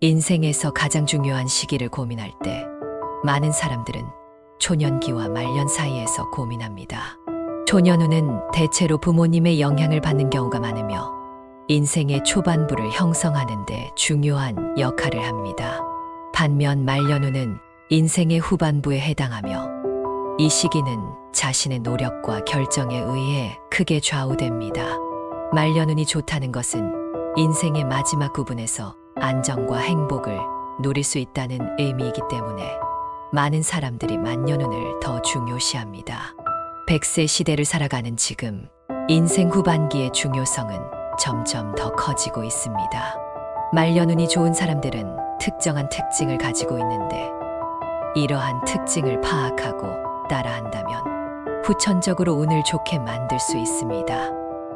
인생에서 가장 중요한 시기를 고민할 때 많은 사람들은 초년기와 말년 사이에서 고민합니다. 초년우는 대체로 부모님의 영향을 받는 경우가 많으며 인생의 초반부를 형성하는데 중요한 역할을 합니다. 반면 말년우는 인생의 후반부에 해당하며 이 시기는 자신의 노력과 결정에 의해 크게 좌우됩니다. 말년운이 좋다는 것은 인생의 마지막 부분에서 안정과 행복을 누릴 수 있다는 의미이기 때문에 많은 사람들이 만년운을 더 중요시합니다. 100세 시대를 살아가는 지금 인생 후반기의 중요성은 점점 더 커지고 있습니다. 말년운이 좋은 사람들은 특정한 특징을 가지고 있는데 이러한 특징을 파악하고 따라한다면 후천적으로 운을 좋게 만들 수 있습니다.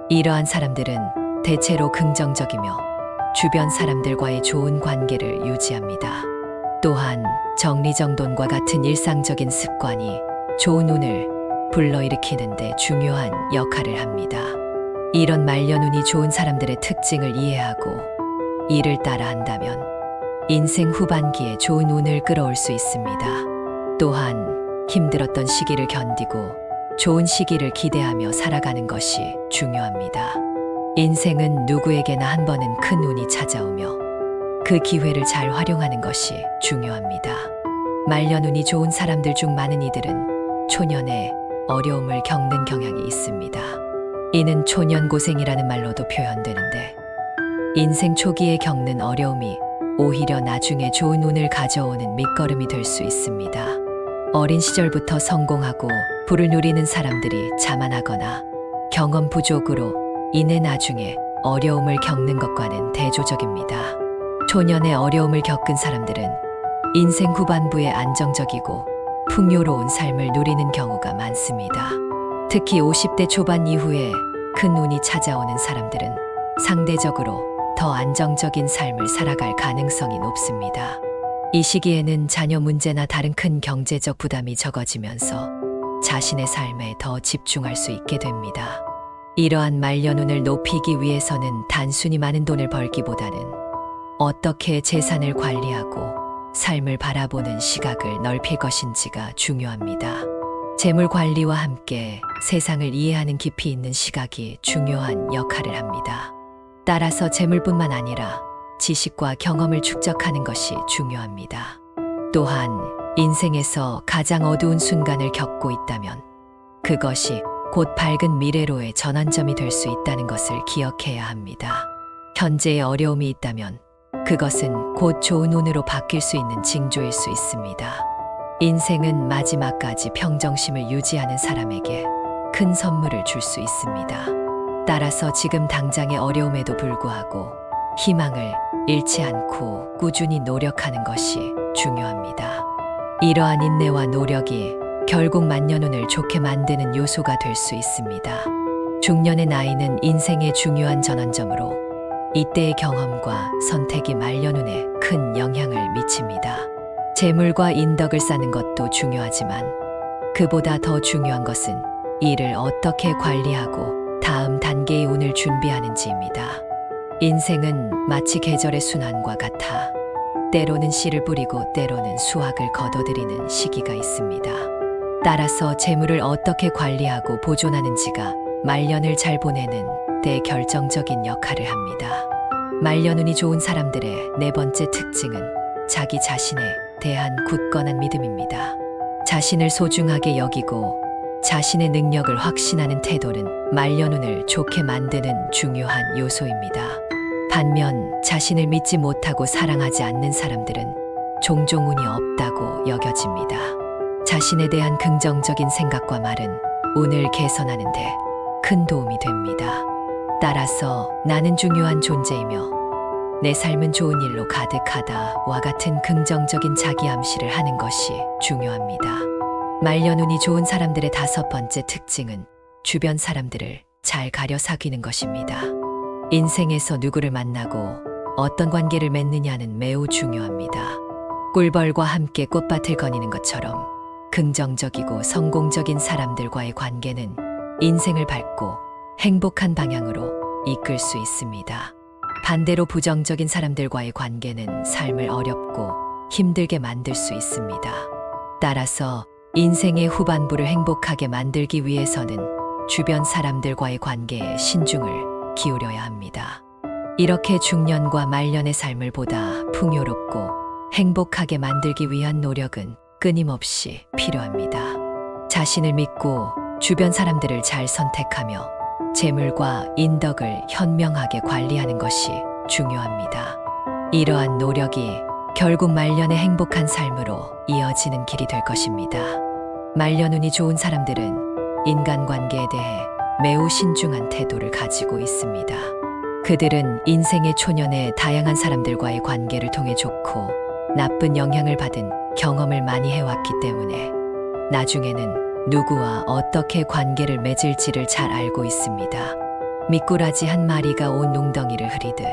이러한 사람들은 대체로 긍정적이며 주변 사람들과의 좋은 관계를 유지합니다. 또한 정리정돈과 같은 일상적인 습관이 좋은 운을 불러일으키는데 중요한 역할을 합니다. 이런 말년운이 좋은 사람들의 특징을 이해하고 이를 따라 한다면 인생 후반기에 좋은 운을 끌어올 수 있습니다. 또한 힘들었던 시기를 견디고 좋은 시기를 기대하며 살아가는 것이 중요합니다. 인생은 누구에게나 한 번은 큰 운이 찾아오며 그 기회를 잘 활용하는 것이 중요합니다. 말년 운이 좋은 사람들 중 많은 이들은 초년에 어려움을 겪는 경향이 있습니다. 이는 초년 고생이라는 말로도 표현되는데 인생 초기에 겪는 어려움이 오히려 나중에 좋은 운을 가져오는 밑거름이 될 수 있습니다. 어린 시절부터 성공하고 부를 누리는 사람들이 자만하거나 경험 부족으로 인해 나중에 어려움을 겪는 것과는 대조적입니다. 초년에 어려움을 겪은 사람들은 인생 후반부에 안정적이고 풍요로운 삶을 누리는 경우가 많습니다. 특히 50대 초반 이후에 큰 운이 찾아오는 사람들은 상대적으로 더 안정적인 삶을 살아갈 가능성이 높습니다. 이 시기에는 자녀 문제나 다른 큰 경제적 부담이 적어지면서 자신의 삶에 더 집중할 수 있게 됩니다. 이러한 말년운을 높이기 위해서는 단순히 많은 돈을 벌기보다는 어떻게 재산을 관리하고 삶을 바라보는 시각을 넓힐 것인지가 중요합니다. 재물 관리와 함께 세상을 이해하는 깊이 있는 시각이 중요한 역할을 합니다. 따라서 재물뿐만 아니라 지식과 경험을 축적하는 것이 중요합니다. 또한 인생에서 가장 어두운 순간을 겪고 있다면 그것이 곧 밝은 미래로의 전환점이 될 수 있다는 것을 기억해야 합니다. 현재의 어려움이 있다면 그것은 곧 좋은 운으로 바뀔 수 있는 징조일 수 있습니다. 인생은 마지막까지 평정심을 유지하는 사람에게 큰 선물을 줄 수 있습니다. 따라서 지금 당장의 어려움에도 불구하고 희망을 잃지 않고 꾸준히 노력하는 것이 중요합니다. 이러한 인내와 노력이 결국 만년운을 좋게 만드는 요소가 될 수 있습니다. 중년의 나이는 인생의 중요한 전환점으로 이때의 경험과 선택이 말년운에 큰 영향을 미칩니다. 재물과 인덕을 쌓는 것도 중요하지만 그보다 더 중요한 것은 이를 어떻게 관리하고 다음 단계의 운을 준비하는지입니다. 인생은 마치 계절의 순환과 같아 때로는 씨를 뿌리고 때로는 수확을 거둬들이는 시기가 있습니다. 따라서 재물을 어떻게 관리하고 보존하는지가 말년을 잘 보내는 데 결정적인 역할을 합니다. 말년운이 좋은 사람들의 네 번째 특징은 자기 자신에 대한 굳건한 믿음입니다. 자신을 소중하게 여기고 자신의 능력을 확신하는 태도는 말년운을 좋게 만드는 중요한 요소입니다. 반면 자신을 믿지 못하고 사랑하지 않는 사람들은 종종 운이 없다고 여겨집니다. 자신에 대한 긍정적인 생각과 말은 운을 개선하는데 큰 도움이 됩니다. 따라서 나는 중요한 존재이며 내 삶은 좋은 일로 가득하다와 같은 긍정적인 자기 암시를 하는 것이 중요합니다. 말년운이 좋은 사람들의 다섯 번째 특징은 주변 사람들을 잘 가려 사귀는 것입니다. 인생에서 누구를 만나고 어떤 관계를 맺느냐는 매우 중요합니다. 꿀벌과 함께 꽃밭을 거니는 것처럼 긍정적이고 성공적인 사람들과의 관계는 인생을 밝고 행복한 방향으로 이끌 수 있습니다. 반대로 부정적인 사람들과의 관계는 삶을 어렵고 힘들게 만들 수 있습니다. 따라서 인생의 후반부를 행복하게 만들기 위해서는 주변 사람들과의 관계에 신중을 기울여야 합니다. 이렇게 중년과 말년의 삶을 보다 풍요롭고 행복하게 만들기 위한 노력은 끊임없이 필요합니다. 자신을 믿고 주변 사람들을 잘 선택하며 재물과 인덕을 현명하게 관리하는 것이 중요합니다. 이러한 노력이 결국 말년의 행복한 삶으로 이어지는 길이 될 것입니다. 말년 운이 좋은 사람들은 인간관계에 대해 매우 신중한 태도를 가지고 있습니다. 그들은 인생의 초년에 다양한 사람들과의 관계를 통해 좋고 나쁜 영향을 받은 경험을 많이 해왔기 때문에 나중에는 누구와 어떻게 관계를 맺을지를 잘 알고 있습니다. 미꾸라지 한 마리가 온 웅덩이를 흐리듯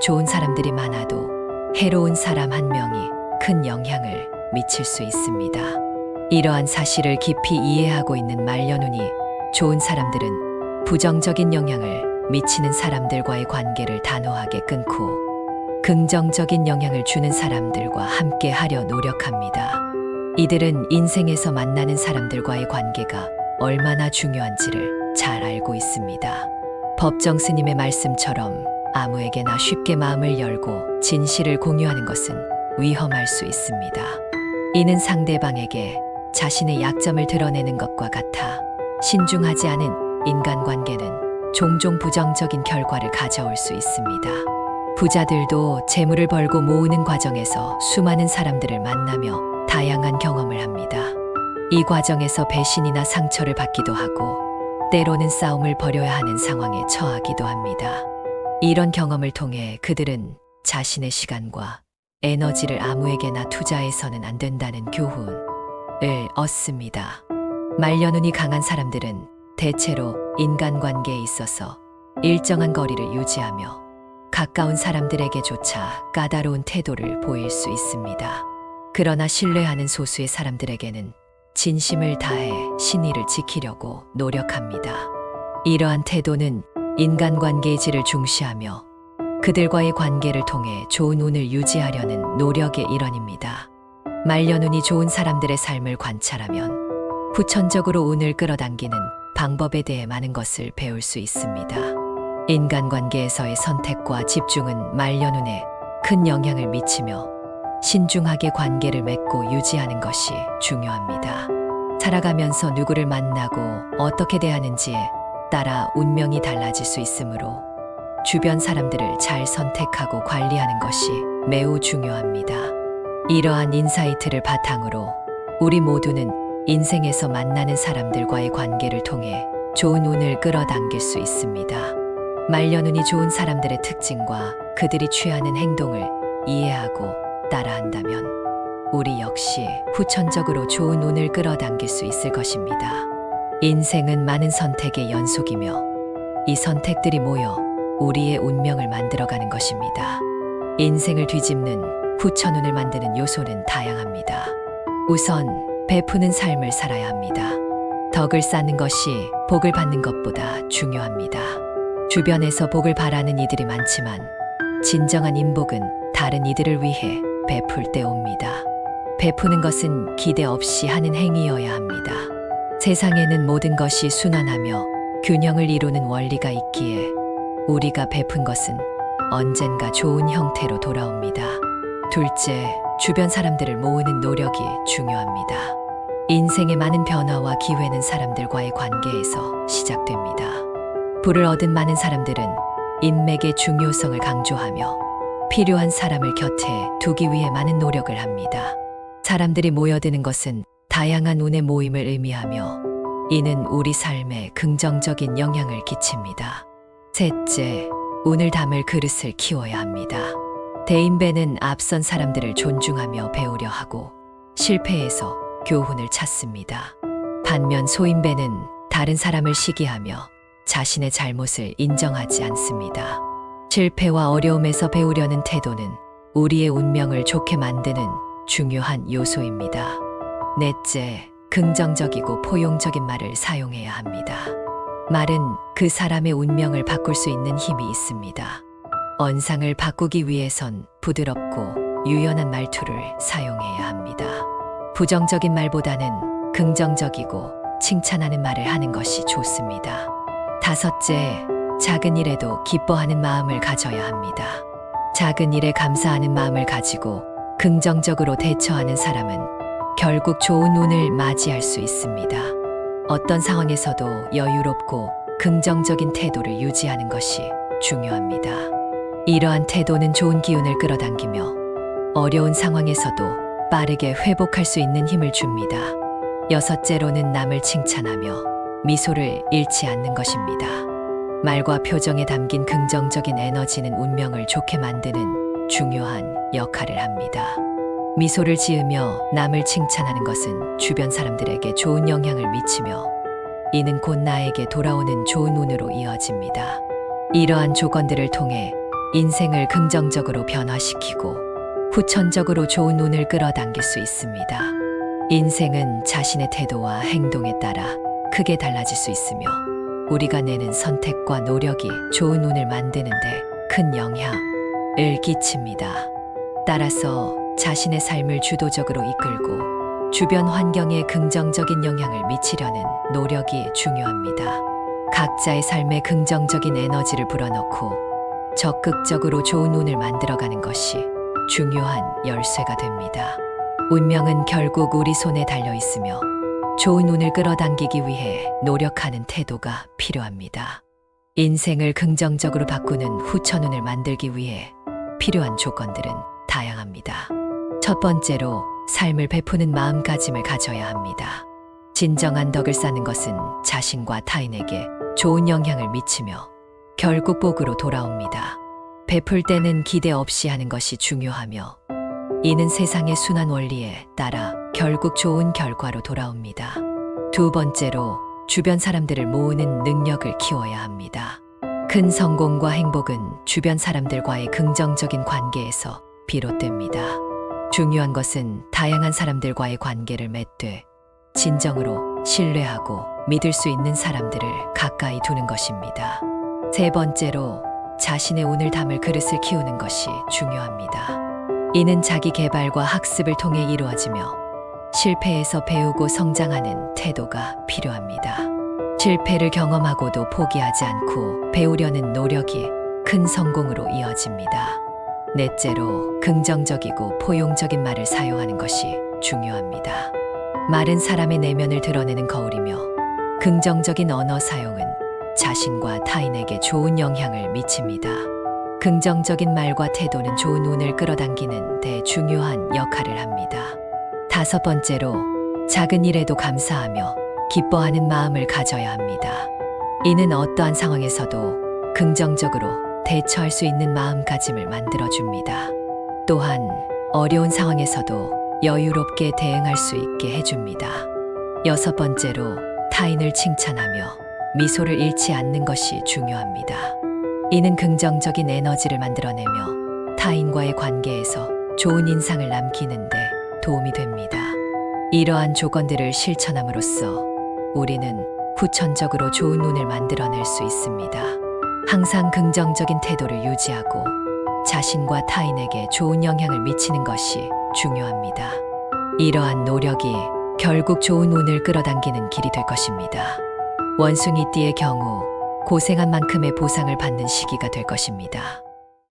좋은 사람들이 많아도 해로운 사람 한 명이 큰 영향을 미칠 수 있습니다. 이러한 사실을 깊이 이해하고 있는 말년운이 좋은 사람들은 부정적인 영향을 미치는 사람들과의 관계를 단호하게 끊고 긍정적인 영향을 주는 사람들과 함께 하려 노력합니다. 이들은 인생에서 만나는 사람들과의 관계가 얼마나 중요한지를 잘 알고 있습니다. 법정 스님의 말씀처럼 아무에게나 쉽게 마음을 열고 진실을 공유하는 것은 위험할 수 있습니다. 이는 상대방에게 자신의 약점을 드러내는 것과 같아 신중하지 않은 인간관계는 종종 부정적인 결과를 가져올 수 있습니다. 부자들도 재물을 벌고 모으는 과정에서 수많은 사람들을 만나며 다양한 경험을 합니다. 이 과정에서 배신이나 상처를 받기도 하고 때로는 싸움을 벌여야 하는 상황에 처하기도 합니다. 이런 경험을 통해 그들은 자신의 시간과 에너지를 아무에게나 투자해서는 안 된다는 교훈을 얻습니다. 말년운이 강한 사람들은 대체로 인간관계에 있어서 일정한 거리를 유지하며 가까운 사람들에게조차 까다로운 태도를 보일 수 있습니다. 그러나 신뢰하는 소수의 사람들에게는 진심을 다해 신의를 지키려고 노력합니다. 이러한 태도는 인간관계의 질을 중시하며 그들과의 관계를 통해 좋은 운을 유지하려는 노력의 일환입니다. 말년운이 좋은 사람들의 삶을 관찰하면 후천적으로 운을 끌어당기는 방법에 대해 많은 것을 배울 수 있습니다. 인간관계에서의 선택과 집중은 말년운에 큰 영향을 미치며 신중하게 관계를 맺고 유지하는 것이 중요합니다. 살아가면서 누구를 만나고 어떻게 대하는지에 따라 운명이 달라질 수 있으므로 주변 사람들을 잘 선택하고 관리하는 것이 매우 중요합니다. 이러한 인사이트를 바탕으로 우리 모두는 인생에서 만나는 사람들과의 관계를 통해 좋은 운을 끌어당길 수 있습니다. 말년운이 좋은 사람들의 특징과 그들이 취하는 행동을 이해하고 따라한다면 우리 역시 후천적으로 좋은 운을 끌어당길 수 있을 것입니다. 인생은 많은 선택의 연속이며 이 선택들이 모여 우리의 운명을 만들어가는 것입니다. 인생을 뒤집는 후천운을 만드는 요소는 다양합니다. 우선 베푸는 삶을 살아야 합니다. 덕을 쌓는 것이 복을 받는 것보다 중요합니다. 주변에서 복을 바라는 이들이 많지만 진정한 인복은 다른 이들을 위해 베풀 때 옵니다. 베푸는 것은 기대 없이 하는 행위여야 합니다. 세상에는 모든 것이 순환하며 균형을 이루는 원리가 있기에 우리가 베푼 것은 언젠가 좋은 형태로 돌아옵니다. 둘째, 주변 사람들을 모으는 노력이 중요합니다. 인생의 많은 변화와 기회는 사람들과의 관계에서 시작됩니다. 부를 얻은 많은 사람들은 인맥의 중요성을 강조하며 필요한 사람을 곁에 두기 위해 많은 노력을 합니다. 사람들이 모여드는 것은 다양한 운의 모임을 의미하며 이는 우리 삶에 긍정적인 영향을 끼칩니다. 셋째, 운을 담을 그릇을 키워야 합니다. 대인배는 앞선 사람들을 존중하며 배우려 하고 실패해서 교훈을 찾습니다. 반면 소인배는 다른 사람을 시기하며 자신의 잘못을 인정하지 않습니다. 실패와 어려움에서 배우려는 태도는 우리의 운명을 좋게 만드는 중요한 요소입니다. 넷째, 긍정적이고 포용적인 말을 사용해야 합니다. 말은 그 사람의 운명을 바꿀 수 있는 힘이 있습니다. 언상을 바꾸기 위해선 부드럽고 유연한 말투를 사용해야 합니다. 부정적인 말보다는 긍정적이고 칭찬하는 말을 하는 것이 좋습니다. 다섯째, 작은 일에도 기뻐하는 마음을 가져야 합니다. 작은 일에 감사하는 마음을 가지고 긍정적으로 대처하는 사람은 결국 좋은 운을 맞이할 수 있습니다. 어떤 상황에서도 여유롭고 긍정적인 태도를 유지하는 것이 중요합니다. 이러한 태도는 좋은 기운을 끌어당기며 어려운 상황에서도 빠르게 회복할 수 있는 힘을 줍니다. 여섯째로는 남을 칭찬하며 미소를 잃지 않는 것입니다. 말과 표정에 담긴 긍정적인 에너지는 운명을 좋게 만드는 중요한 역할을 합니다. 미소를 지으며 남을 칭찬하는 것은 주변 사람들에게 좋은 영향을 미치며 이는 곧 나에게 돌아오는 좋은 운으로 이어집니다. 이러한 조건들을 통해 인생을 긍정적으로 변화시키고 후천적으로 좋은 운을 끌어당길 수 있습니다. 인생은 자신의 태도와 행동에 따라 크게 달라질 수 있으며 우리가 내는 선택과 노력이 좋은 운을 만드는데 큰 영향을 끼칩니다. 따라서 자신의 삶을 주도적으로 이끌고 주변 환경에 긍정적인 영향을 미치려는 노력이 중요합니다. 각자의 삶에 긍정적인 에너지를 불어넣고 적극적으로 좋은 운을 만들어가는 것이 중요한 열쇠가 됩니다. 운명은 결국 우리 손에 달려 있으며 좋은 운을 끌어당기기 위해 노력하는 태도가 필요합니다. 인생을 긍정적으로 바꾸는 후천운을 만들기 위해 필요한 조건들은 다양합니다. 첫 번째로 삶을 베푸는 마음가짐을 가져야 합니다. 진정한 덕을 쌓는 것은 자신과 타인에게 좋은 영향을 미치며 결국 복으로 돌아옵니다. 베풀 때는 기대 없이 하는 것이 중요하며 이는 세상의 순환 원리에 따라 결국 좋은 결과로 돌아옵니다. 두 번째로 주변 사람들을 모으는 능력을 키워야 합니다. 큰 성공과 행복은 주변 사람들과의 긍정적인 관계에서 비롯됩니다. 중요한 것은 다양한 사람들과의 관계를 맺되 진정으로 신뢰하고 믿을 수 있는 사람들을 가까이 두는 것입니다. 세 번째로 자신의 운을 담을 그릇을 키우는 것이 중요합니다. 이는 자기 개발과 학습을 통해 이루어지며 실패에서 배우고 성장하는 태도가 필요합니다. 실패를 경험하고도 포기하지 않고 배우려는 노력이 큰 성공으로 이어집니다. 넷째로 긍정적이고 포용적인 말을 사용하는 것이 중요합니다. 말은 사람의 내면을 드러내는 거울이며 긍정적인 언어 사용은 자신과 타인에게 좋은 영향을 미칩니다. 긍정적인 말과 태도는 좋은 운을 끌어당기는 데 중요한 역할을 합니다. 다섯 번째로 작은 일에도 감사하며 기뻐하는 마음을 가져야 합니다. 이는 어떠한 상황에서도 긍정적으로 대처할 수 있는 마음가짐을 만들어줍니다. 또한 어려운 상황에서도 여유롭게 대응할 수 있게 해줍니다. 여섯 번째로 타인을 칭찬하며 미소를 잃지 않는 것이 중요합니다. 이는 긍정적인 에너지를 만들어내며 타인과의 관계에서 좋은 인상을 남기는데 도움이 됩니다. 이러한 조건들을 실천함으로써 우리는 후천적으로 좋은 운을 만들어낼 수 있습니다. 항상 긍정적인 태도를 유지하고 자신과 타인에게 좋은 영향을 미치는 것이 중요합니다. 이러한 노력이 결국 좋은 운을 끌어당기는 길이 될 것입니다. 원숭이띠의 경우 고생한 만큼의 보상을 받는 시기가 될 것입니다.